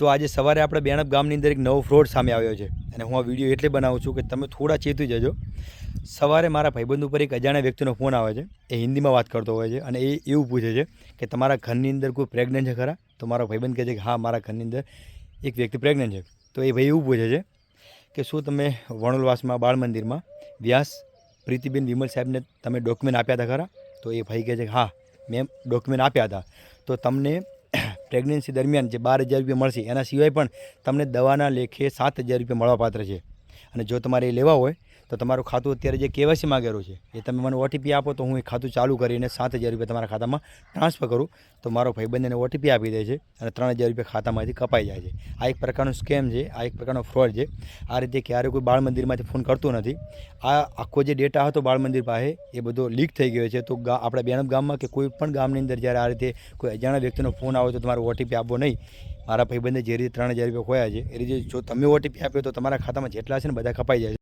તો આજે સવારે આપણે બેણપ ગામની અંદર એક નવો ફ્રોડ સામે આવ્યો છે. અને હું આ વીડિયો એટલે બનાવું છું કે તમે થોડા ચેતી જજો સવારે મારા ભાઈબંધ ઉપર એક અજાણ્યા વ્યક્તિનો ફોન આવે છે. એ હિન્દીમાં વાત કરતો હોય છે અને એ એવું પૂછે છે કે તમારા ઘરની અંદર કોઈ પ્રેગ્નન્ટ છે ખરા? તો મારો ભાઈબંધ કહે છે કે હા, મારા ઘરની અંદર એક વ્યક્તિ પ્રેગ્નન્ટ છે. તો એ ભાઈ એવું પૂછે છે કે શું તમે વણોલવાસમાં બાળ મંદિરમાં વ્યાસ પ્રીતિબેન વિમલ સાહેબને તમે ડોક્યુમેન્ટ આપ્યા હતા ખરા? તો એ ભાઈ કહે છે કે હા, મેં ડોક્યુમેન્ટ આપ્યા હતા. તો તમને પ્રેગ્નન્સી દરમિયાન જે બાર હજાર રૂપિયા મળશે, એના સિવાય પણ તમને દવાના લેખે સાત હજાર રૂપિયા મળવાપાત્ર છે. અને જો તમારે એ લેવા હોય, તો તમારું ખાતું અત્યારે જે કેવાયસી માગેલું છે, એ તમે મને ઓટીપી આપો તો હું એ ખાતું ચાલુ કરીને સાત હજાર રૂપિયા તમારા ખાતામાં ટ્રાન્સફર કરું. તો મારો ભાઈબંધ એને ઓટીપી આપી દે છે અને ત્રણ હજાર રૂપિયા ખાતામાંથી કપાઈ જાય છે. આ એક પ્રકારનો સ્કેમ છે, આ એક પ્રકારનો ફ્રોડ છે. આ રીતે ક્યારે કોઈ બાળ મંદિરમાંથી ફોન કરતું નથી. આ આખો જે ડેટા હતો બાળ મંદિર પાસે, એ બધો લીક થઈ ગયો છે. તો આપણા બેનબ ગામમાં કે કોઈ પણ ગામની અંદર જ્યારે આ રીતે કોઈ અજાણ્યા વ્યક્તિનો ફોન આવે તો તમારો ઓટીપી આપવો નહીં. મારા ભાઈબંધે જે રીતે ત્રણ હજાર રૂપિયા ખોયા છે, એ રીતે જો તમે ઓટીપી આપ્યો તો તમારા ખાતામાં જેટલા છે ને બધા કપાઈ જાય